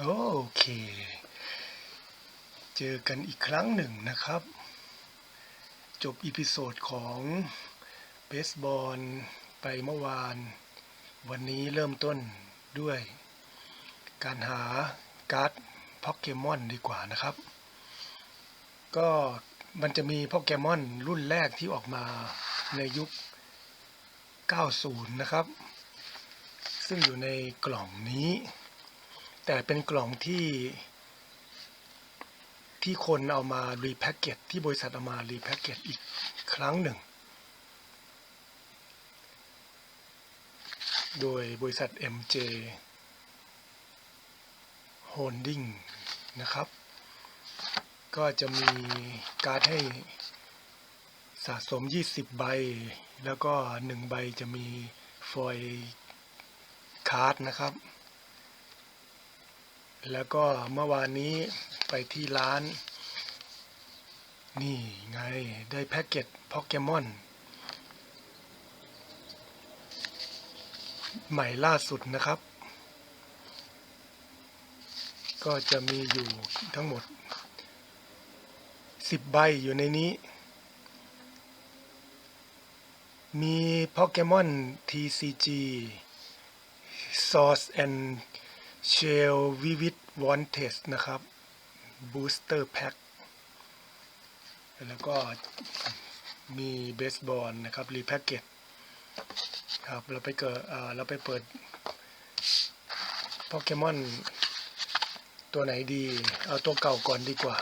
โอเค เจอกันอีกครั้งหนึ่งนะครับ จบอีพิโซดของเบสบอลไปเมื่อวาน วันนี้เริ่มต้นด้วย การหาการ์ดพ็อกเกมอนดีกว่านะครับ ก็มันจะมีพ็อกเกมอนรุ่นแรกที่ออกมาในยุค 90 นะครับ ซึ่งอยู่ในกล่องนี้ แต่เป็นกล่องที่ที่คนเอามารีแพ็กเกจที่บริษัทเอามารีแพ็กเกจอีกครั้งหนึ่ง โดยบริษัท MJ Holding นะครับ ก็จะมีการ์ดให้สะสม 20 ใบ แล้วก็ 1 ใบจะมีฟอยล์การ์ดนะครับ แล้วก็เมื่อวานนี้ไปที่ร้าน นี่ไงได้แพ็กเกจพ็อกเกมอน ใหม่ล่าสุดนะครับ ก็จะมีอยู่ทั้งหมด 10 ใบอยู่ในนี้ มีพ็อกเกมอน TCG Source and เชลวิวิตวอนเทสนะครับบูสเตอร์แพ็คแล้วก็มีเบสบอลนะครับรีแพ็กเกจครับเราไปเกิดเราไปเปิดโปเกมอนตัวไหนดี เอาตัวเก่าก่อนดีกว่า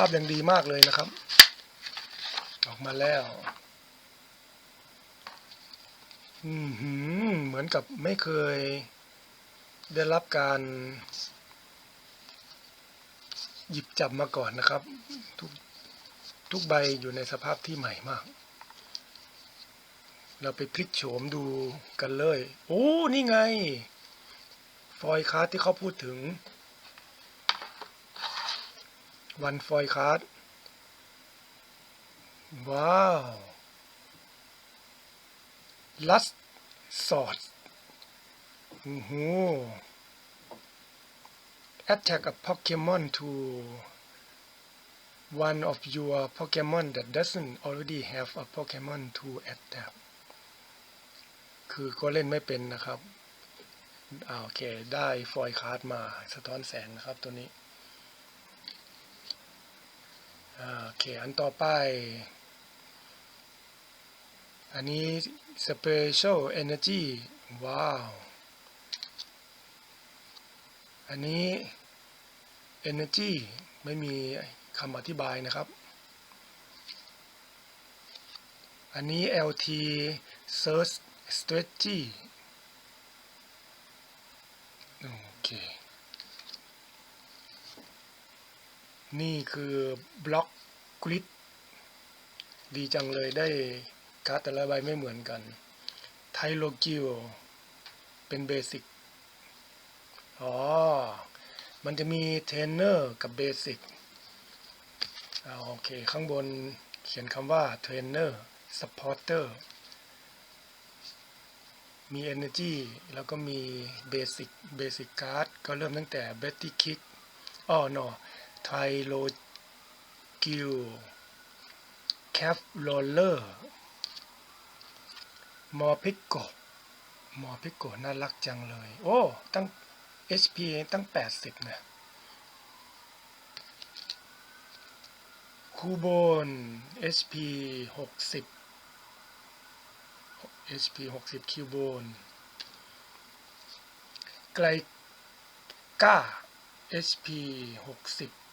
าพยังดีมากเลยนะครับ ออกมาแล้ว อืมเหมือนกับไม่เคยได้รับการหยิบจับมาก่อนนะครับ ทุกทุกใบอยู่ในสภาพที่ใหม่มาก เราไปพลิกโฉมดูกันเลย โอ้ นี่ไง ฟอยคาร์ที่เขาพูดถึง วันฟอยคาร์ดว้าวลัสสอดโอ้โห attack a Pokemon to one of your Pokemon that doesn't already have a Pokemon to attack คือก็เล่นไม่เป็นนะครับอ่าโอเค ได้ฟอยคาร์ดมา สะท้อนแสงนะครับตัวนี้ โอเคอันต่อไป อันนี้ Special Energy ว้าว อันนี้ Energy ไม่มีคำอธิบายนะครับ อันนี้ LT Search Strategy โอเค นี่คือบล็อกกริดดีจังเลยได้การ์ดแต่ละใบไม่เหมือนกันไทโลกิวเป็นเบสิกอ๋อ มันจะมีเทรนเนอร์กับเบสิกโอเค ข้างบนเขียนคำว่าเทรนเนอร์สปอร์เตอร์มี Energy แล้วก็มีเบสิกเบสิกการ์ดก็เริ่มตั้งแต่เบตตี้คิกอ้อ no ไทโลกิวแคฟโรลเลอร์มอพิกโกมอพิกโกน่ารักจังเลย โอ้ ตั้ง HP ตั้ง 80 นะคูโบน HP 60 HP 60คิวโบนไกลก้า HP 60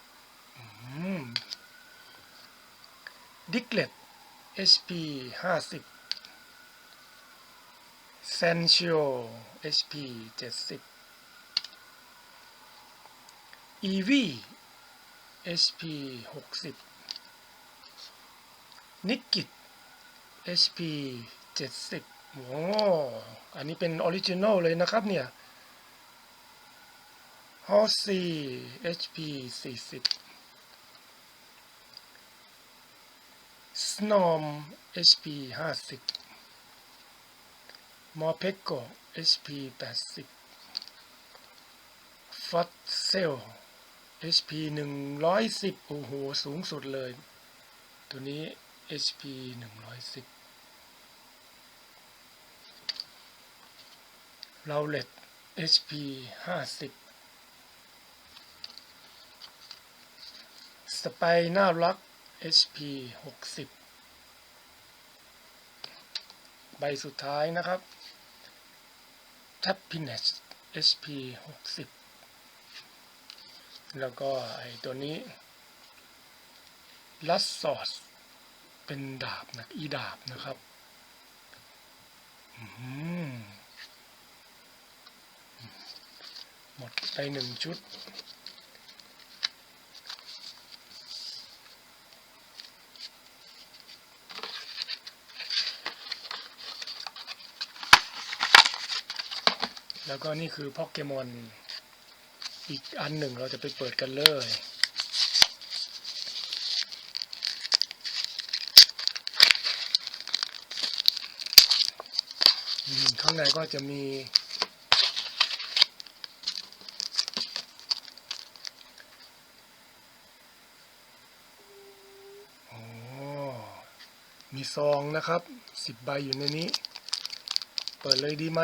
ดิกเลต HP 50เซนชิโอ HP เจ็ดสิบ EV HP 60นิกกิต HP 70โอ้อันนี้เป็นออริจินอลเลยนะครับเนี่ยฮอสซี HP 40 Snom HP 50มอเพกโก HP 80ฟอตเซล HP 110 โอ้โห สูงสุดเลย ตัวนี้ HP 110เราเล็ด HP 50สไปน่ารัก HP 60 ใบสุดท้ายนะครับ Happiness HP 60แล้วก็ไอตัวนี้ลัสซอสเป็นดาบนะอีดาบนะครับหมดไปหนึ่งชุด แล้วก็นี่คือพ็อกเกมอนอีกอันหนึ่งเราจะไปเปิดกันเลย ข้างในก็จะมีโอมีซองนะครับสิบใบอยู่ในนี้ เปิดเลยดีไหม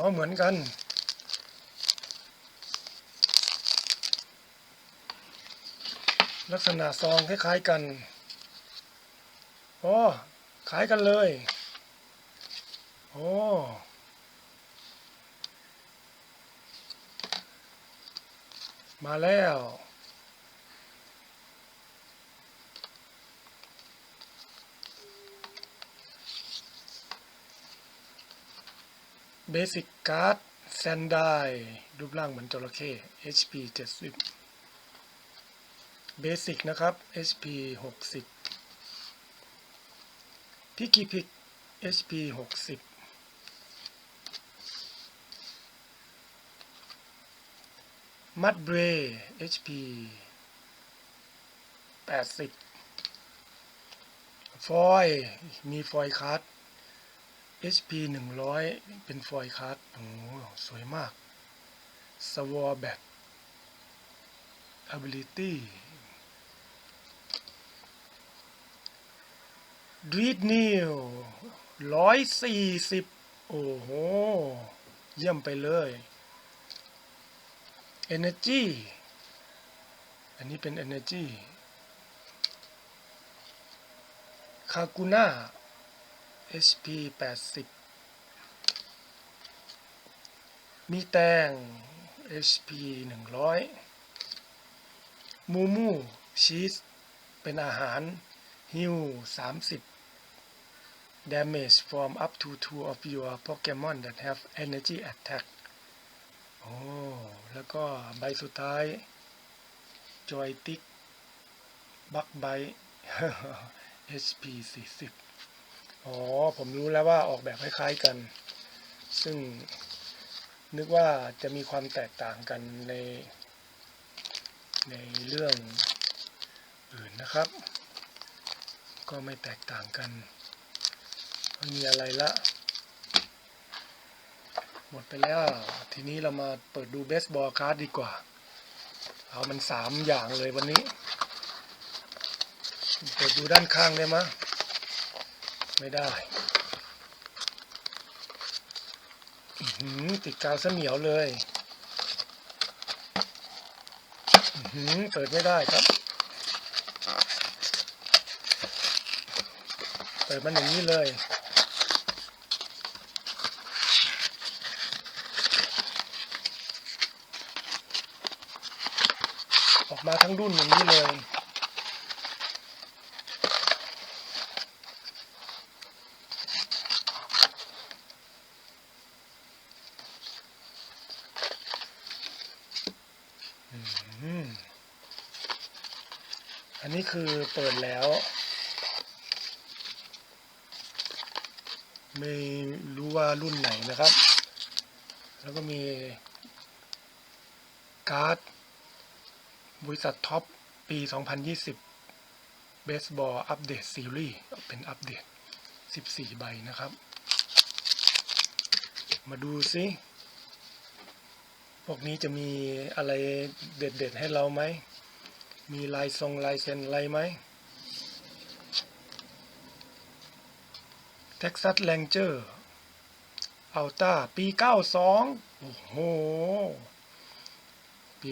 อ๋อเหมือนกัน ลักษณะซองคล้ายๆกันอ๋อคล้ายกันเลยโอ้มาแล้ว เบสิกการ์ดแซนไดรูปร่างเหมือนจระเข้ HP 70เบสิกนะครับ HP 60พิกิพิก HP 60มัดเบร HP 80 ฟอย มีฟอยคัส HP 100 เป็นฟอยล์คัสโอ้สวยมากสวอร์แบต ability ดีดนิวร้อยสี่สิบโอ้โห เยี่ยมไปเลย Energy อันนี้เป็น Energy คากูน่า HP 80 มีแตง HP 100 มูมูชีส เป็นอาหารฮิว30 damage from up to two of your Pokemon that have energy attack โอ้ แล้วก็ใบสุดท้ายจอยติ๊กบักไบ HP 40 อ๋อ ผมรู้แล้วว่าออกแบบคล้ายๆกัน ซึ่งนึกว่าจะมีความแตกต่างกันใน ในเรื่องอื่นนะครับ ก็ไม่แตกต่างกันไม่มีอะไรละ หมดไปแล้ว ทีนี้เรามาเปิดดูเบสบอลการ์ดดีกว่า เอามันสามอย่างเลยวันนี้ เปิดดูด้านข้างได้ไหม ไม่ได้หือติดกาวเสเหนียวเลยหือเปิดไม่ได้ครับ เปิดมันอย่างนี้เลยออกมาทั้งรุ่นอย่างนี้เลย อันนี้คือเปิดแล้ว ไม่รู้ว่ารุ่นไหนนะครับ แล้วก็มีการ์ดบริษัทท็อปปี 2020 เบสบอลอัปเดตซีรีส์เป็นอัปเดต 14 ใบนะครับ มาดูซิ พวกนี้จะมีอะไรเด็ดๆให้เราไหม มีลายทรงลายเซ็นอะไรไหม Texas Ranger อัลต้าปี 92 โอ้โห ปี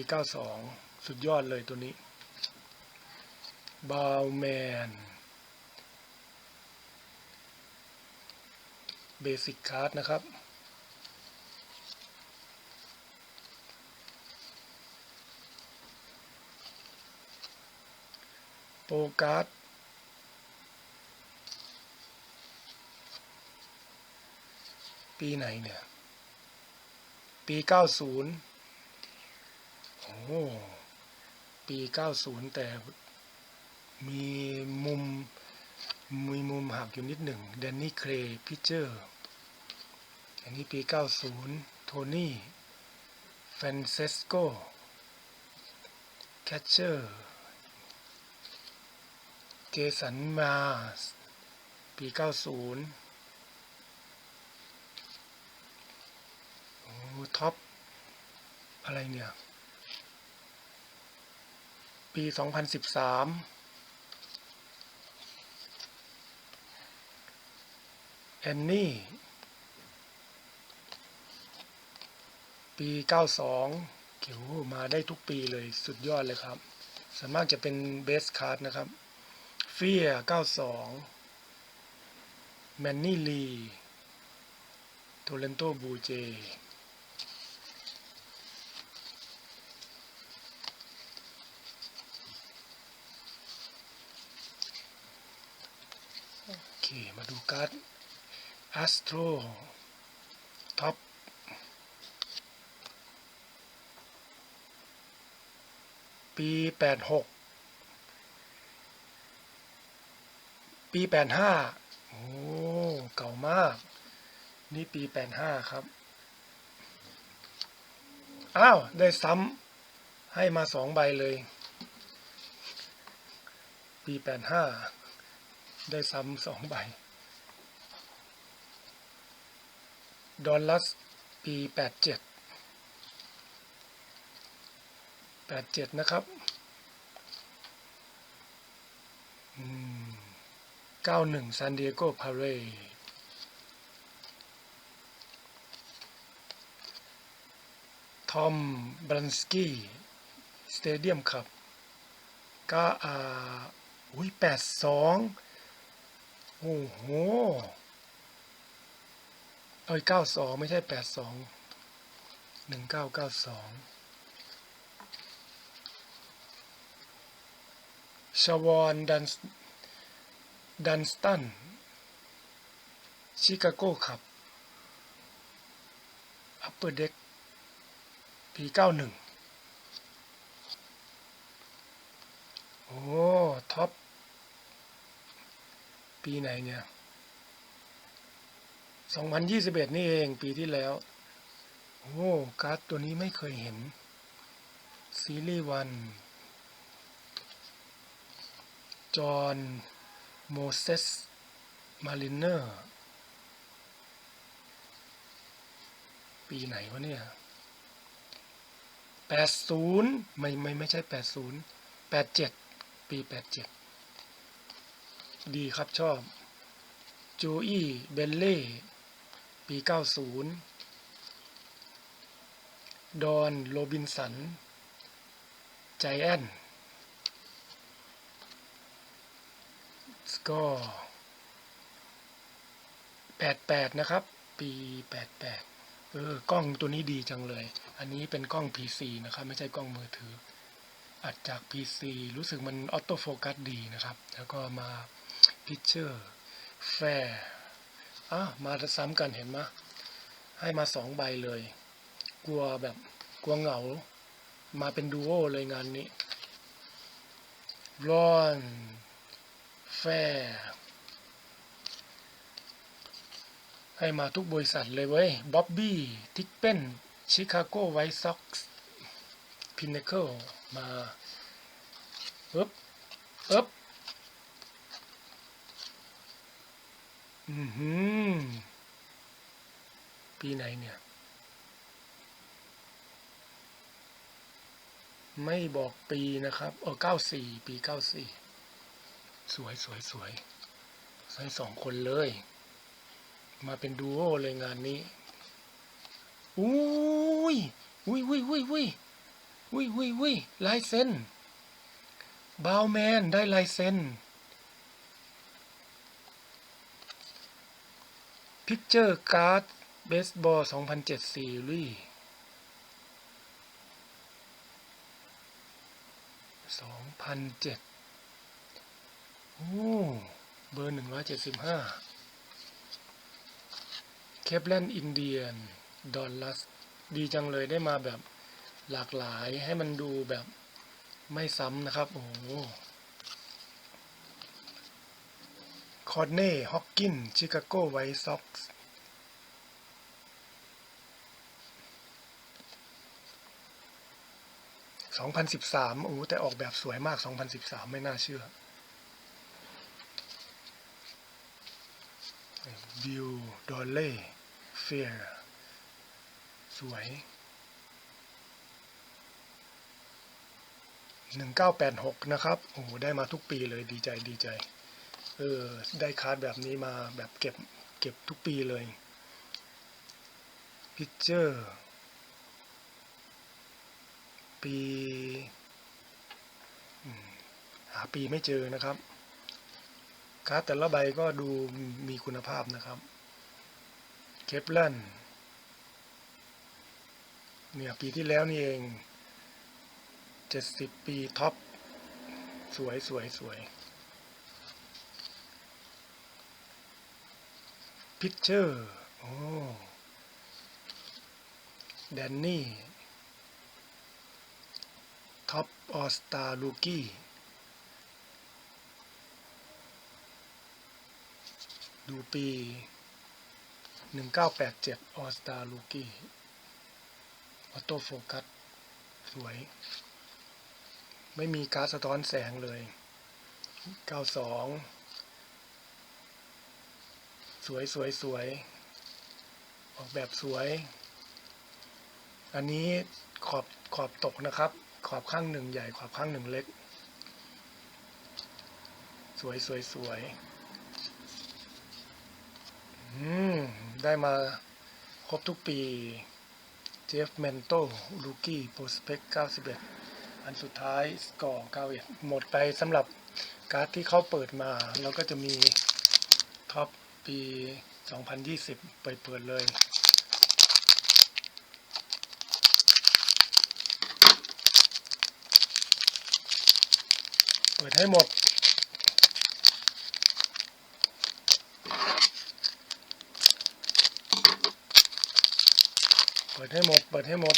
92 สุดยอดเลยตัวนี้บาวแมนเบสิกค a ร์ดนะครับ โปรการ์ปีไหนเนี่ย ปี 90 โอ้ปี 90 แต่มีมุม มีมุมหักอยู่นิดหนึ่งแดนนี่เครย์พิเจอร์อันนี้ปี 90 โทนี่แฟนเซสโกแคชเชอร์ จสันมา ปี 90 โอ้ท็อป อะไรเนี่ย ปี 2013 แอนนี่ ปี 92เขียวมาได้ทุกปีเลยสุดยอดเลยครับส่วนมากจะเป็นเบสคาร์ดนะครับ เฟีย92แมนนี่ลีโทเลนโตบูเจโอเค มาดูการ์ด a s t r o ท็อปปี 86 ปี85โอ้เก่ามาก นี่ปี85ครับ อ้าว ได้ซ้ำให้มาสองใบเลย ปี85ได้ซ้ำสองใบ ดอลลัสปี87 87นะครับ อืม 91ซานดิเอโกพาเรทอมบรันสกี้สเตเดียมครับก็อ่าอุ้ย82 โอ้โห เอ้ย 92 ไม่ใช่ 82 1992ชวอนดัน ดันสตัน ชิคาโกขับ อัปเปอร์เด็กปี91โอ้ ท็อป ปีไหนเนี่ย2021นี่เองปีที่แล้ว โอ้ การ์ดตัวนี้ไม่เคยเห็น ซีรีส์วัน จอห์น โมเสสมาริเนอร์ ปีไหนวะเนี่ย80ไม่ไม่ไม่ใช่80 87ปี87ดีครับชอบโจอี้ เบลเล่ ปี90ดอน โรบินสัน ใจแอน ก็88นะครับ ปี88เออกล้องตัวนี้ดีจังเลย อันนี้เป็นกล้อง PC นะครับ ไม่ใช่กล้องมือถือ อัดจาก PC รู้สึกมันออโต้โฟกัสดีนะครับ แล้วก็มาพิเชอร์แฟร์อะมาซ้ำกันเห็นไหมให้มาสองใบเลย กลัวแบบกลัวเหงา มาเป็นดูโอเลยงานนี้รอน แฟร์ให้มาทุกบริษัทเลยเว้ยบ๊อบบี้ ทิกเป้นชิคาโกไวท์ซ็อกซ์พินเนเคิลมาอึ๊บอึ๊บอือหือปีไหนเนี่ย ไม่บอกปีนะครับ เออเก้าสี่ปีเก้าสี่ สวยสวยสวยใส่สองคนเลย มาเป็นดูโอเลยงานนี้อุ้ยอุ้ยอุ้ยอุ้ยอุ้ยอุ้ยอุ้ยอุ้ยลายเซ็นบาวแมนได้ลายเซ็นพิกเจอร์การ์ดเบสบอล2007ซีรีส์2007 โอ้เบอร์175เคปแลนด์อินเดียนดอนลัสดีจังเลยได้มาแบบหลากหลายให้มันดูแบบไม่ซ้ำนะครับ โอ้คอร์เน่ ฮอกกิน ชิคาโกไวท์ซ็อกซ์2013 โอ้แต่ออกแบบสวยมาก 2013 ไม่น่าเชื่อ วิวดอลเล่เฟียร์สวย 1986 นะครับ โอ้โห ได้มาทุกปีเลยดีใจดีใจ เออ ได้คาร์ดแบบนี้มาแบบเก็บเก็บทุกปีเลยพิเจอร์ปี หาปีไม่เจอนะครับ การ์ดแต่ละใบก็ดูมีคุณภาพนะครับเคปลันเนี่ยปีที่แล้วนี่เองเจ็ดสิบปีท็อป สวยสวยสวยพิชเชอร์โอ้แดนนี่ท็อปออสตาลูกี้ ดูปี 1987ออสตาลูกี้ออโต้โฟกัส สวย ไม่มีการ์ดสะท้อนแสงเลย 92 สวยสวยสวย ออกแบบสวย อันนี้ขอบขอบตกนะครับ ขอบข้างหนึ่งใหญ่ขอบข้างหนึ่งเล็ก สวยสวยสวยอืม ได้มาครบทุกปี เจฟเมนโตลูกี้โปรสเปก91 อันสุดท้ายสกอร์91 หมดไปสำหรับการ์ดที่เขาเปิดมาแล้วก็จะมีท็อปปี 2020 ไปเปิดเลยเปิดให้หมด ปิดให้หมด เปิดให้หมด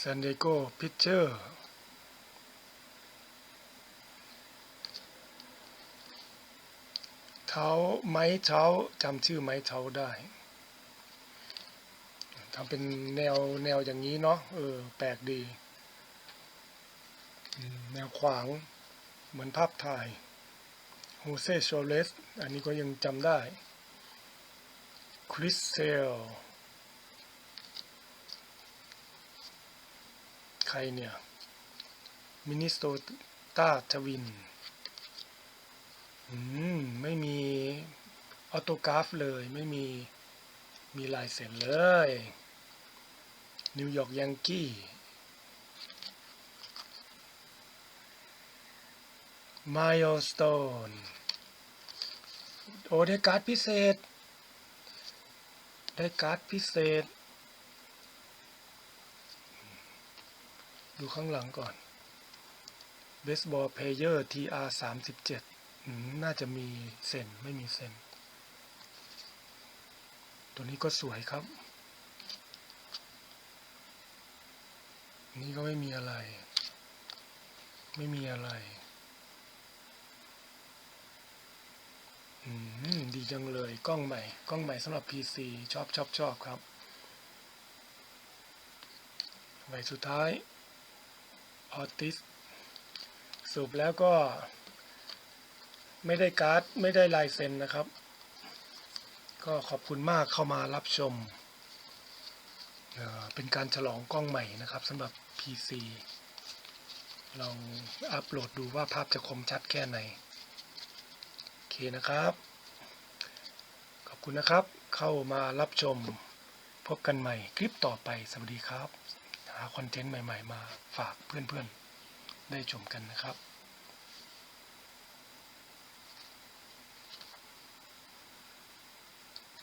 San Diego Pitcher เท้าไม้เท้าจำชื่อไม้เท้าได้ทำเป็นแนวแนวอย่างนี้เนาะเออแปลกดีแนวขวางเหมือนภาพถ่ายโฮเซโชเลสอันนี้ก็ยังจำได้คริสเซลใครเนี่ยมินิสโตตาทวิน ไม่มีออโตกราฟเลยไม่มีมีลายเซ็นเลยนิวยอร์กยังกี้มาย s สโตนโอ้ได้การ์ดพิเศษ ได้การ์ดพิเศษ ดูข้างหลังก่อน Baseball Player TR 37อืม น่าจะมีเซ็นไม่มีเซ็นตัวนี้ก็สวยครับ นี่ก็ไม่มีอะไร ไม่มีอะไรอืมดีจังเลยกล้องใหม่ กล้องใหม่สำหรับ PC ชอบชอบชอบครับใบสุดท้ายออติสสรุปแล้วก็ ไม่ได้การ์ดไม่ได้ลายเซ็นนะครับ ก็ขอบคุณมากเข้ามารับชมเอ่อเป็นการฉลองกล้องใหม่นะครับสำหรับ PC ลองอัปโหลดดูว่าภาพจะคมชัดแค่ไหน โอเคนะครับ ขอบคุณนะครับ เข้ามารับชม พบกันใหม่คลิปต่อไป สวัสดีครับ หาคอนเทนต์ใหม่ ๆ มาฝากเพื่อนๆ ได้ชมกันนะครับ